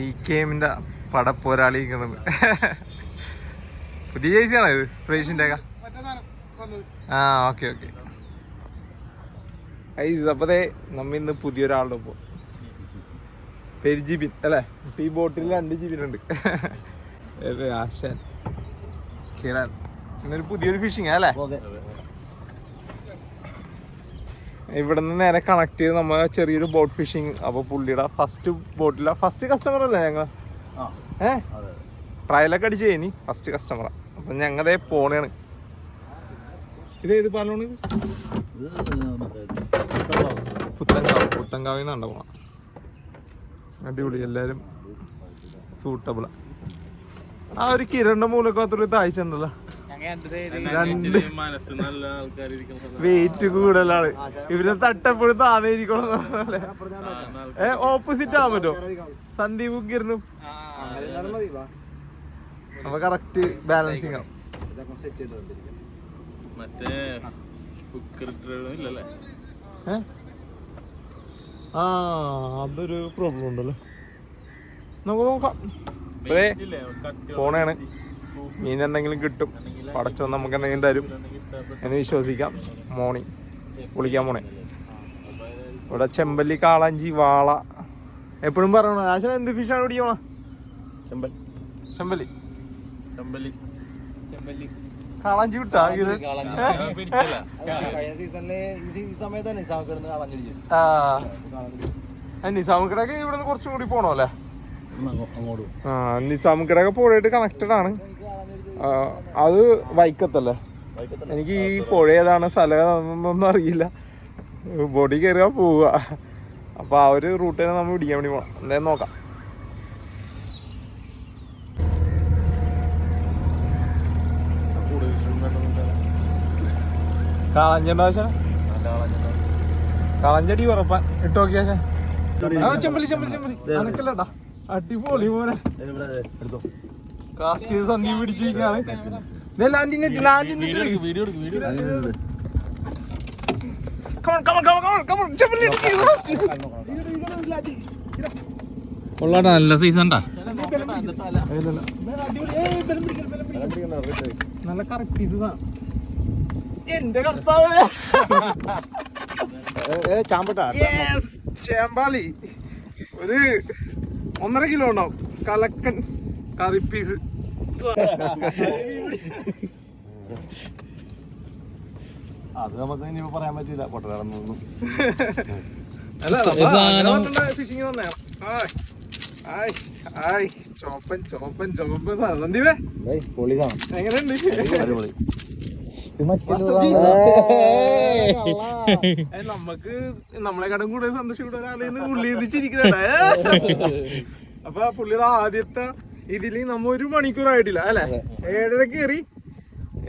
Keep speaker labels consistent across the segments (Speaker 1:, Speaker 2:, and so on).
Speaker 1: ഈ ഗെയിമിന്റെ പടപ്പോരാളി നിൽക്കുന്നത് പുതിയ ചേച്ചിയാണോ ഇത്? പ്രേഷിന്റെ ആ ഓക്കെ ഓക്കെ. ഐസ് അപ്പതേ നമ്മ ഇന്ന് പുതിയൊരാളുടെ ഒപ്പം. പേര് ജിബിൻ അല്ലേ? ഈ ബോട്ടിൽ രണ്ട് ജിബിൻ ഉണ്ട് ആശാൻ. കിരാൻ. ഇന്നൊരു പുതിയൊരു ഫിഷിംഗ് അല്ലേ? ഇവിടെ നിന്ന് നേരെ കണക്ട് ചെയ്ത് നമ്മൾ ചെറിയൊരു ബോട്ട് ഫിഷിങ് അപ്പൊ പുള്ളിയുടെ ഫസ്റ്റ് ബോട്ടില ഫസ്റ്റ് കസ്റ്റമർ അല്ലേ ഞങ്ങൾ ഏ? ട്രയലൊക്കെ അടിച്ച് കഴിഞ്ഞി ഫസ്റ്റ് കസ്റ്റമറാ അപ്പൊ ഞങ്ങളതേ പോണേണ്. ഇത് ഏത് പാലാണ്? പുത്തങ്കാവ് പുത്തങ്കാവിൽ നിന്നാണ് പോണം. അടിപൊളി. എല്ലാരും സൂട്ടബിളാ ആ. ഒരു കിരണ്ട മൂലക്കാത്തൊരു താഴ്ച ഉണ്ടല്ലോ. വെയിറ്റ് കൂടുതലാണ്. ഇവരെ തട്ടപ്പോഴും താന്നിരിക്കണം ഏ ഓപ്പോസിറ്റ് ആവാൻ പറ്റോ സന്ദീപ് കിരണും അപ്പൊ കറക്റ്റ് ബാലൻസിങ് ആവും
Speaker 2: മറ്റേ
Speaker 1: ആ അതൊരു പ്രോബ്ലം ഉണ്ടല്ലോ. നമുക്ക് നോക്കാം. പോണേണ് മീൻ എന്തെങ്കിലും കിട്ടും. പടച്ചോ നമുക്ക് എന്തെങ്കിലും തരും. എന്ന് വിശ്വസിക്കാം. മോർണിംഗ് കുളിക്കാൻ പോണേ ഇവിടെ ചെമ്പല്ലി കാളാഞ്ചി വാള. എപ്പോഴും പറയണോ? ആശാൻ എന്ത് ഫിഷാണ് പിടിക്കണോ?
Speaker 2: ചെമ്പൽ.
Speaker 1: ചെമ്പല്ലി.
Speaker 2: ചെമ്പല്ലി.
Speaker 1: കാളാഞ്ചി വിട്ടാ നിസാമുക്കിടക്ക് ഇവിടെ നിന്ന് കുറച്ചും കൂടി പോണോ അല്ലേ? നിസാമുക്കിടക്ക് പുഴയായിട്ട് കണക്റ്റഡ് ആണ്. അത് വൈക്കത്തല്ലേ? എനിക്ക് ഈ പുഴ ഏതാണ് സ്ഥലം ഏതാണെന്നൊന്നും അറിയില്ല. ബോഡി കയറുക പോവുക. അപ്പൊ ആ ഒരു റൂട്ട് തന്നെ നമ്മൾ പിടിക്കാൻ വേണ്ടി പോകണം എന്തായാലും നോക്കാം. കളഞ്ചടി കളഞ്ഞടി ഉറപ്പാൻ ഇട്ട് നോക്കിയാശ ചെമ്പലി ചെമ്പലി ചെമ്പലി. അനക്കല്ലടാ. അടിപൊളി മോനെ കാസ്റ്റ് ചെയ്ത് സന്ധി പിടിച്ചിരിക്കാണ് ലാൻഡിനെറ്റ് ലാൻഡിങ്
Speaker 2: വീഡിയോ എടുക്ക് വീഡിയോ. കൊള്ളാട്ടാ നല്ല സീസൺ
Speaker 1: നല്ല കറക്റ്റ് എന്റെ ചേമ്പാലി ഒരു ഒന്നര കിലോ ഉണ്ടാവും. കലക്കൻ. കറി പീസ്
Speaker 3: അത് നമുക്ക് ഇനി പറയാൻ പറ്റില്ല പൊട്ടലാണെന്നൊന്നും
Speaker 1: അല്ല ഫിഷിങ് തന്നെ ഹായ് ഹായ് ഹായ് ചോപ്പൻ ചോപ്പൻ ചോപ്പൻ സാധനം. സന്ദീപേ
Speaker 3: പൊളിതാണ്
Speaker 1: എങ്ങനെയുണ്ട്? ഏ, നമ്മക്ക് നമ്മളെ കടം കൂടുതൽ സന്തോഷം കൂടെ ഒരാളെ ഉള്ളിരിച്ചിരിക്കണ അപ്പൊ ആ പുള്ളിയുടെ ആദ്യത്തെ ഇതിൽ നമ്മ ഒരു മണിക്കൂറായിട്ടില്ല അല്ലെ? ഏഴര കയറി.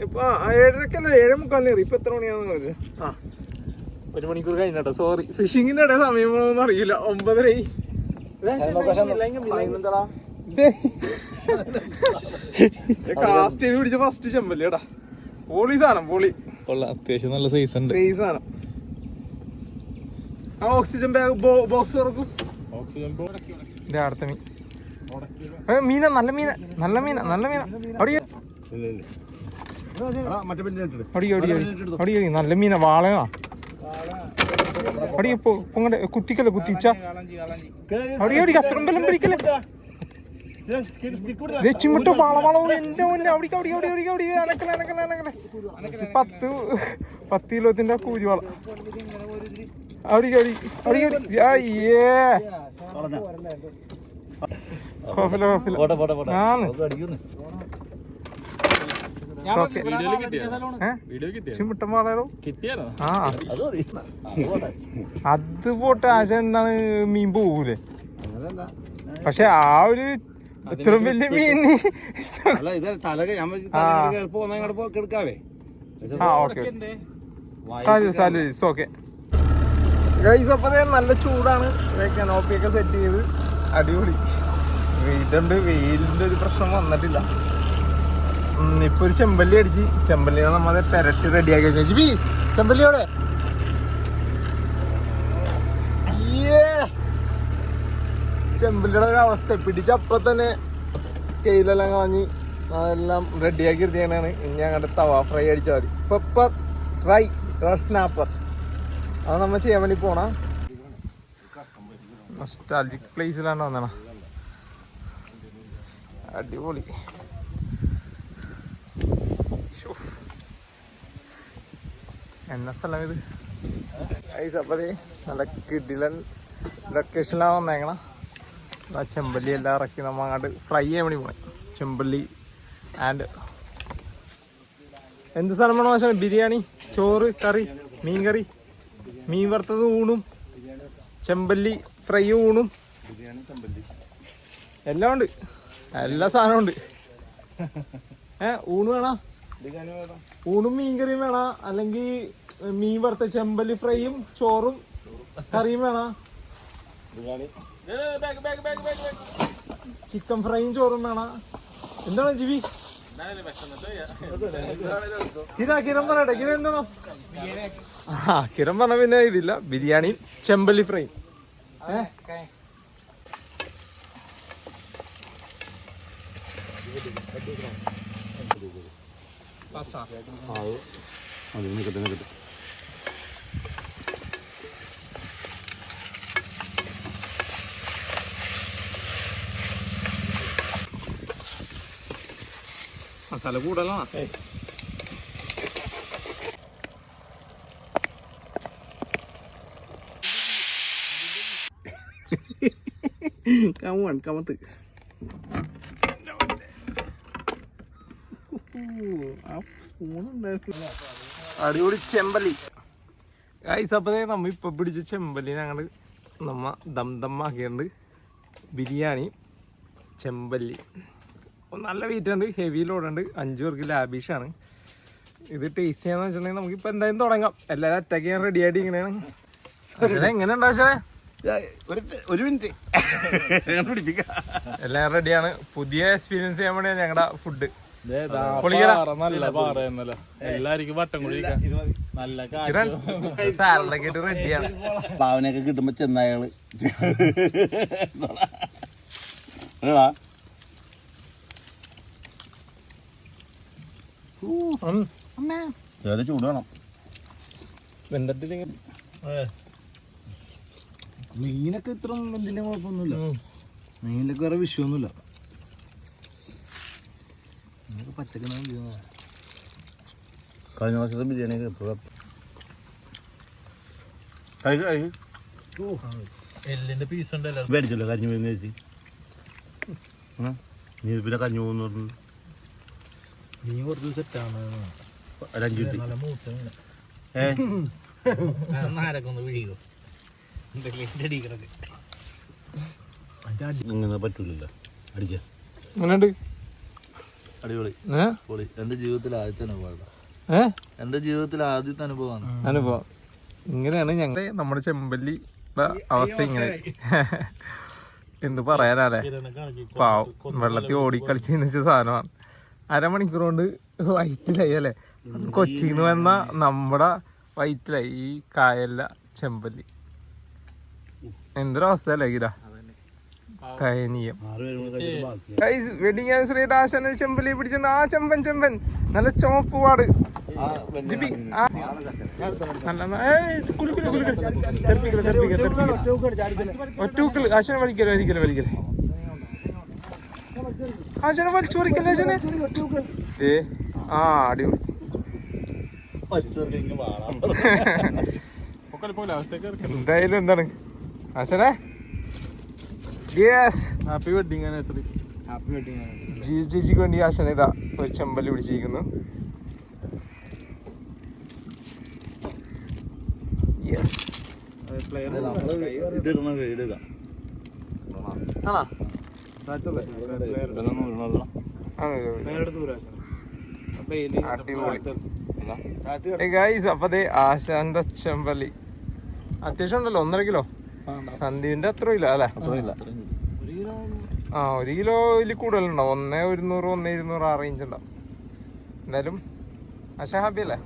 Speaker 1: ഇപ്പൊ ഏഴരക്കല്ല ഏഴേ മുക്കാലിന് കയറി. ഇപ്പൊ എത്ര മണിയാണെന്ന് പറഞ്ഞു ആ. ഒരു മണിക്കൂർ കഴിഞ്ഞട്ടോ സോറി ഫിഷിങ്ങിന്റെ ഇടയിൽ സമയം പോകുന്ന അറിയില്ല. ഒമ്പതരയായി. കാസ്റ്റ് ചെയ്ത് പിടിച്ച ഫസ്റ്റ് ചെമ്പല്ലേ എടാ പോളി സാധനം പോളി.
Speaker 2: കൊള്ളാം. അത്യാവശ്യം നല്ല സൈസ് ഉണ്ട്.
Speaker 1: സൈസ് സാധനം. ആ ഓക്സിജൻ ബാഗ് ബോക്സ് തുറക്കും.
Speaker 2: ഓക്സിജൻ
Speaker 1: ബോക്സ് അടുത്ത മീൻ. മീന നല്ല മീന നല്ല മീന നല്ല മീന. അടിയോ നല്ല മീന വാളയാ. അടിയോ പൊങ്ങടെ കുത്തിക്കല്ലേ കുത്തിച്ച? അടിയോ അടി അത്രമ്പലം പിടിക്കല്ലേ വെച്ചിമിട്ടോ വള വളവ് എന്റെ മുന്നേ അവിടേക്ക് അവിടെ അവിടെ അവിടെ അവിടെ അനക്കല അനക്കല അനക്കല. പത്ത് പത്ത് കിലോത്തിന്റെ കൂലി വള അവിടെ അവിടെ അവിടേക്ക് അയ്യേ. കുഴപ്പമില്ല കുഴപ്പമില്ല. ആ.
Speaker 3: അത് പോട്ടെ.
Speaker 1: ആശ എന്താണ് മീൻ പോകൂലേ പക്ഷെ ആ ഒരു ഇത്ര വലിയ മീൻ
Speaker 3: അല്ല ഇത് തല എടുക്കാവേ.
Speaker 1: ആ okay Salu Salu okay. Guys അപ്പൊ നല്ല ചൂടാണ്. ഓപ്പിയൊക്കെ സെറ്റ് ചെയ്ത്. അടിപൊളി. ഇതുണ്ട് വെയിലിന്റെ ഒരു പ്രശ്നം വന്നിട്ടില്ല. ഇപ്പൊ ഒരു ചെമ്പല്ലി അടിച്ച്. ചെമ്പല്ലിനെ നമ്മളെ പെരട്ടി റെഡിയാക്കി വെച്ചു. ബി ചെമ്പല്ലിയോടെ ചെമ്പല്ലിയുടെ അവസ്ഥ. പിടിച്ചപ്പോ തന്നെ സ്കെയിലെല്ലാം കളഞ്ഞ് അതെല്ലാം റെഡിയാക്കി എടുത്തേനാണ് ഇനി അങ്ങോട്ട് തവ ഫ്രൈ അടിച്ചാൽ മതി. പെപ്പർ ഫ്രൈ സ്നാപ്പർ അത് നമ്മൾ ചെയ്യാൻ വേണ്ടി പോണ. നൊസ്റ്റാൾജിക് പ്ലേസിലാണ് വന്നണ അടിപൊളി. എന്ന സ്ഥലം ഇത്? ഐസ് അപ്പൊ നല്ല കിടിലൻ ലൊക്കേഷനിലാണ് വന്നേക്കണ. ആ ചെമ്പല്ലി എല്ലാം ഇറക്കി നമ്മൾ അങ്ങോട്ട് ഫ്രൈ ചെയ്യാൻ വേണ്ടി പോയി ചെമ്പല്ലി ആൻഡ് എന്ത് സ്ഥലം വേണം ബിരിയാണി ചോറ് കറി മീൻ കറി മീൻ വറുത്തത് ഊണും ചെമ്പല്ലി ഫ്രൈ ഊണും. എല്ലാം ഉണ്ട്. എല്ലാ സാധനവും ഉണ്ട്. ഏ ഊണ് വേണോ? ഊണും മീൻ കറിയും വേണ അല്ലെങ്കിൽ മീൻ വറുത്ത ചെമ്പല്ലി ഫ്രൈയും ചോറും കറിയും വേണ? ചിക്കൻ ഫ്രൈയും ചോറും വേണ? എന്താണ് ജിവി കിര കിരം പറയട്ടെ. കിര എന്താണോ? ആ കിരം പറഞ്ഞ പിന്നെ ഇതില്ല. ബിരിയാണിയും ചെമ്പല്ലി ഫ്രൈ ഏ
Speaker 3: അത് നിൽക്കട്ടെ നിൽക്കട്ടെ
Speaker 2: മസാല കൂടുതലാണ്
Speaker 1: കമൺ കമത്ത് അടിപൊളി ചെമ്പല്ലി. ഗൈസ് അപ്പതേ നമ്മ ഇപ്പൊ പിടിച്ച ചെമ്പല്ലി ഞങ്ങൾ നമ്മ ദം ദമ്മാക്കിയുണ്ട് ബിരിയാണി ചെമ്പല്ലി. നല്ല വെയിറ്റ് ഉണ്ട്. ഹെവി ലോഡ് ഉണ്ട്. അഞ്ചു പേർക്ക് ലാബീഷാണ് ഇത് ടേസ്റ്റ് ചെയ്യാന്ന് വെച്ചിട്ടുണ്ടെങ്കിൽ നമുക്ക് ഇപ്പൊ എന്തായാലും തുടങ്ങാം. എല്ലാവരും അറ്റാക്ക് ചെയ്യാൻ റെഡി ആയിട്ട് ഇങ്ങനെയാണ് എങ്ങനെ ഉണ്ടാ
Speaker 3: ഒരു ഒരു മിനിറ്റ്. പിടിപ്പിക്കാം.
Speaker 1: എല്ലാം റെഡിയാണ് പുതിയ എക്സ്പീരിയൻസ് ചെയ്യാൻ വേണ്ടി ഞങ്ങളുടെ ഫുഡ്
Speaker 3: പാവനൊക്കെ കിട്ടുമ്പോ ചേട്ടൻ ചൂട് വേണം.
Speaker 1: വെന്തിട്ടില്ലെങ്കിൽ
Speaker 4: മീനൊക്കെ ഇത്ര എന്തിന്റെ കുഴപ്പമൊന്നുമില്ല. മീനിലൊക്കെ വേറെ വിഷയമൊന്നുമില്ല.
Speaker 3: കഴിഞ്ഞ വർഷത്തെ ബിരിയാണി എപ്പോഴും
Speaker 2: പീസ് ഉണ്ടല്ലോ.
Speaker 3: മേടിച്ചല്ലോ കഞ്ഞി പോയി ചേച്ചി നീ പിന്നെ കഞ്ഞി പോകുന്നു പറഞ്ഞു.
Speaker 4: നീ കുറച്ച് സെറ്റാണ്
Speaker 2: ഏഹ്
Speaker 3: ഏ?
Speaker 2: നാരൊക്കെ ഒന്ന് വിഴിയോ
Speaker 3: പറ്റൂലല്ലോ.
Speaker 1: എങ്ങനെയുണ്ട്?
Speaker 2: അടിപൊളി? പൊളി എന്റെ ജീവിതത്തിൽ ആദ്യത്തെ അനുഭവമാണ്? എന്റെ ജീവിതത്തിൽ ആദ്യത്തെ അനുഭവമാണ്.
Speaker 1: അനുഭവം. ഇങ്ങനെയാണ് ഞങ്ങളുടെ നമ്മുടെ ചെമ്പല്ലി അവസ്ഥ ഇങ്ങനെ. എന്ത് പറയാനാലേ പാവം. വെള്ളത്തിൽ ഓടി കളിച്ച് വെച്ച സാധനമാണ്. അരമണിക്കൂർ കൊണ്ട് വയറ്റിലായി അല്ലേ? കൊച്ചിന്ന് വന്ന നമ്മുടെ വയറ്റിലായി. ഈ കായല്ല ചെമ്പല്ലി. എന്തൊരവസ്ഥ അല്ലേ ഗിര ദയനീയം
Speaker 3: ആറ് പേരും കൂടെ കഴിച്ചിട്ട് ബാക്കി.
Speaker 1: വെഡിങ് ആനിവേഴ്സറി ആശാന ചെമ്പല്ലി പിടിച്ചിട്ടുണ്ട്. ആ ചെമ്പൻ ചെമ്പൻ. നല്ല ചോപ്പ് പാട്. ജിബി നല്ല. തെറിപ്പിക്കൽ, തെറിപ്പിക്കൽ, തെറിപ്പിക്കൽ. ഒറ്റൂക്കൽ ആശാന വലിക്കൽ വലിക്കൽ വലിക്കൽ ആശാന വലിച്ചു പറിക്കല്ലേ ആശാനെ? ഏ ആ അടിപൊളി. എന്തായാലും എന്താണ്? ആശാനെ yes
Speaker 2: happy wedding anniversary
Speaker 4: happy wedding
Speaker 1: G ചേച്ചിക്ക് വേണ്ടി ആശാന ഇതാ ഒരു ചെമ്പൽ പിടിച്ചിരിക്കുന്നു. യെസ് ആണോ. അടിപൊളി ഗൈസ് അപ്പൊ ദേ ആശാന്റെ ചെമ്പല്ലി. അത്യാവശ്യം ഉണ്ടല്ലോ ഒന്നര കിലോ. സന്ദീപിന്റെ അത്ര ഇല്ല അല്ലെ? ആ ഒരു കിലോയിൽ കൂടുതലുണ്ടാവും. ഒന്നേ ഒരുന്നൂറ് ഒന്നേ ഇരുന്നൂറ് ആ റേഞ്ച് ഉണ്ടാവും. എന്തായാലും പക്ഷേ ഹാപ്പി അല്ലേ?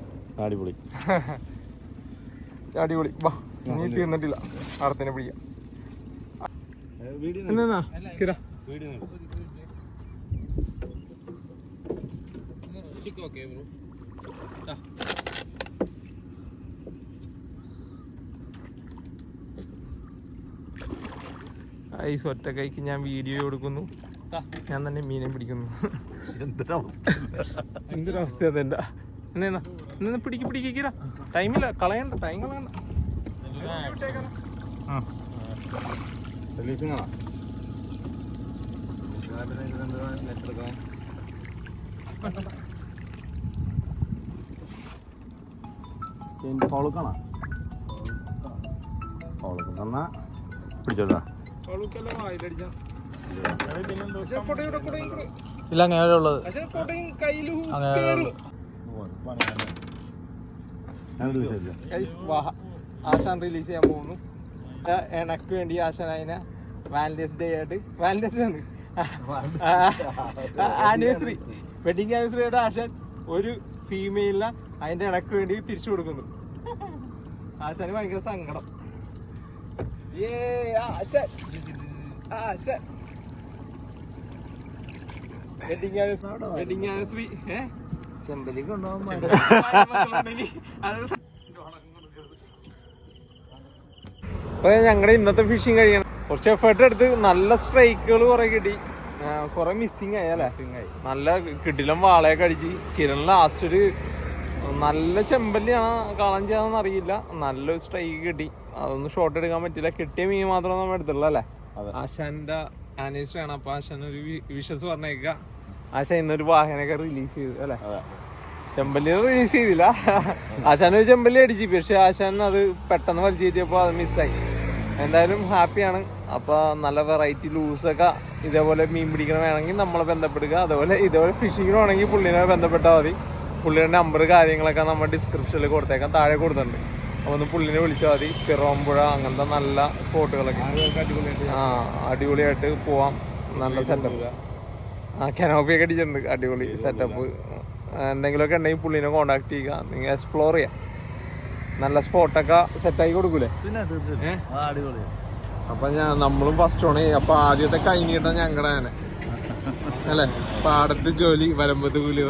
Speaker 3: അടിപൊളി.
Speaker 1: അടിപൊളി. വാ നീ തീർന്നിട്ടില്ല. അടുത്തന്നെ പിടിക്കാം. എന്നാ ഐസ് ഒറ്റ കൈക്ക് ഞാൻ വീഡിയോ കൊടുക്കുന്നു. ഞാൻ തന്നെ മീനെ പിടിക്കുന്നു.
Speaker 3: എന്തൊരവസ്ഥ.
Speaker 1: എന്നാ എന്നാ പിടിക്ക് പിടിക്കിര ടൈമില്ല കളയണ്ട ടൈം കളയണ്ട.
Speaker 3: ഫൗളുക്കാണോ പിടിച്ചോട്ടാ.
Speaker 2: ഇല്ല അങ്ങനെ ഉള്ളത്.
Speaker 1: ആശാൻ റിലീസ് ചെയ്യാൻ പോകുന്നു എനക്ക് വേണ്ടി ആശാൻ അതിനെ വാലന്റൈൻസ് ഡേ ആയിട്ട്. വാലന്റൈൻസ് ഡേ ആണ് ആനിവേഴ്സറി വെഡിങ് ആനിവേഴ്സറി ആയിട്ട് ആശാൻ ഒരു ഫീമെയിലിനെ അതിന്റെ എനക്ക് വേണ്ടി തിരിച്ചു കൊടുക്കുന്നു. ആശാന് ഭയങ്കര സങ്കടം. ഏ ആശാൻ ആശാൻ വെഡിങ് ആനിവേഴ്സറി വെഡിങ് ആനിവേഴ്സറി ഏഹ്
Speaker 4: ചെമ്പലി കൊണ്ടുപോകാൻ
Speaker 1: അപ്പോൾ ഞങ്ങളുടെ ഇന്നത്തെ ഫിഷിങ് കഴിയണം. കുറച്ച് എഫേർട്ട് എടുത്ത് നല്ല സ്ട്രൈക്കുകൾ കുറെ കിട്ടി. കുറെ മിസ്സിങ് ആയി അല്ലേ? നല്ല കിടിലം വാളയൊക്കെ അടിച്ച്. കിരൺ ലാസ്റ്റ് ഒരു നല്ല ചെമ്പല്ലിയാണ് കാണാൻ ചെയ്യാന്ന് അറിയില്ല നല്ലൊരു സ്ട്രൈക്ക് കിട്ടി. അതൊന്നും ഷോട്ട് എടുക്കാൻ പറ്റില്ല കിട്ടിയ മീൻ മാത്രം നമ്മൾ എടുത്തുള്ളൂ അല്ലേ. ആശാന്റെ ആനിവേഴ്സറി ആണ്. അപ്പൊ ആശാൻ ഒരു വിഷസ് പറഞ്ഞേക്ക. ആശാൻ ഇന്നൊരു വാഹനമൊക്കെ റിലീസ് ചെയ്തു അല്ലേ? ചെമ്പല്ലി റിലീസ് ചെയ്തില്ല. ആശാൻ ഒരു ചെമ്പല്ലി അടിച്ചു. പക്ഷെ ആശാൻ അത് പെട്ടെന്ന് വലിച്ചു കയറ്റിയപ്പോ അത് മിസ്സായി എന്തായാലും ഹാപ്പിയാണ് അപ്പൊ നല്ല വെറൈറ്റി ലൂസൊക്കെ ഇതേപോലെ മീൻ പിടിക്കണം വേണമെങ്കിൽ നമ്മളെ ബന്ധപ്പെടുക. അതുപോലെ ഇതേപോലെ ഫിഷിങ്ങിന് വേണമെങ്കിൽ പുള്ളിനെ ബന്ധപ്പെട്ടാൽ മതി. പുള്ളിയുടെ നമ്പർ കാര്യങ്ങളൊക്കെ നമ്മൾ ഡിസ്ക്രിപ്ഷനിൽ കൊടുത്തേക്കാം. താഴെ കൊടുത്തിട്ടുണ്ട്. അപ്പൊ ഒന്ന് പുള്ളിനെ വിളിച്ചാൽ മതി. പിറവമ്പുഴ അങ്ങനത്തെ നല്ല സ്പോട്ടുകളൊക്കെ. ആ അടിപൊളിയായിട്ട് പോവാം. നല്ല സെറ്റപ്പ് ആ കനോപ്പി ഒക്കെ അടിച്ചിട്ടുണ്ട്. അടിപൊളി സെറ്റപ്പ് എന്തെങ്കിലുമൊക്കെ ഉണ്ടെങ്കിൽ പുള്ളിനെ കോണ്ടാക്ട് ചെയ്യുക. നിങ്ങൾ എക്സ്പ്ലോർ ചെയ്യാം. നല്ല സ്പോട്ടൊക്കെ സെറ്റാക്കി കൊടുക്കൂലേ? അപ്പൊ ഞാൻ നമ്മളും ഫസ്റ്റ് ഓണി അപ്പൊ ആദ്യത്തെ കഴിഞ്ഞിട്ട ഞങ്ങളുടെ തന്നെ അല്ലേ? പാടത്ത് ജോലി വരമ്പത്ത് കൂലി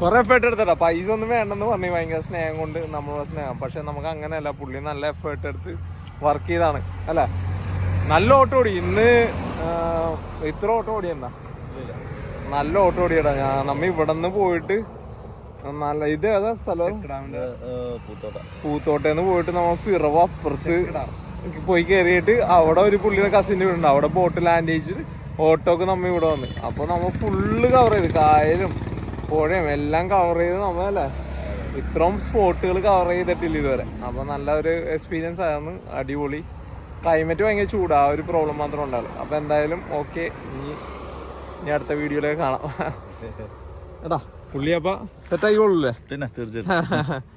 Speaker 1: കൊറേ എഫേർട്ട് എടുത്തടാ പൈസ ഒന്നും വേണ്ടെന്ന് പറഞ്ഞു ഭയങ്കര സ്നേഹം കൊണ്ട് നമ്മളുടെ സ്നേഹം. പക്ഷെ നമുക്ക് അങ്ങനെയല്ല. പുള്ളി നല്ല എഫേർട്ട് എടുത്ത് വർക്ക് ചെയ്താണ്. അല്ല? നല്ല ഓട്ടോ ഓടി. ഇന്ന് ഇത്ര ഓട്ടോ ഓടിയണ്ട നല്ല ഓട്ടോ ഓടിയടാ. ഞാൻ നമ്മ ഇവിടെ നിന്ന് പോയിട്ട് നല്ല ഇത് ഏതാ സ്ഥലം?
Speaker 3: പൂത്തോട്ട.
Speaker 1: പൂത്തോട്ടേന്ന് പോയിട്ട് നമ്മൾ പിറവ അപ്പുറത്ത് പോയി കയറിയിട്ട് അവിടെ ഒരു പുള്ളിയുടെ കസിന്റെ വീടുണ്ട് അവിടെ ബോട്ട് ലാൻഡ് ചെയ്തിട്ട് ഓട്ടോക്ക് നമ്മ ഇവിടെ വന്ന്. അപ്പൊ നമ്മ ഫുള്ള് കവർ ചെയ്ത്. കായലും പുഴയും എല്ലാം കവർ ചെയ്ത് നമ്മളല്ലേ? ഇത്രയും സ്പോട്ടുകൾ കവർ ചെയ്തിട്ടില്ല ഇതുവരെ. അപ്പൊ നല്ല ഒരു എക്സ്പീരിയൻസ് ആയിരുന്നു. അടിപൊളി. ക്ലൈമറ്റ് ഭയങ്കര ചൂടാ. ആ ഒരു പ്രോബ്ലം മാത്രം ഉണ്ടാവുള്ളൂ. അപ്പൊ എന്തായാലും ഓക്കെ ഇനി ഇനി അടുത്ത വീഡിയോയിലേക്ക് കാണാം. എടാ പുള്ളി അപ്പൊ സെറ്റ് ആയിക്കോളൂല്ലേ
Speaker 3: പിന്നെ തീർച്ചയായിട്ടും.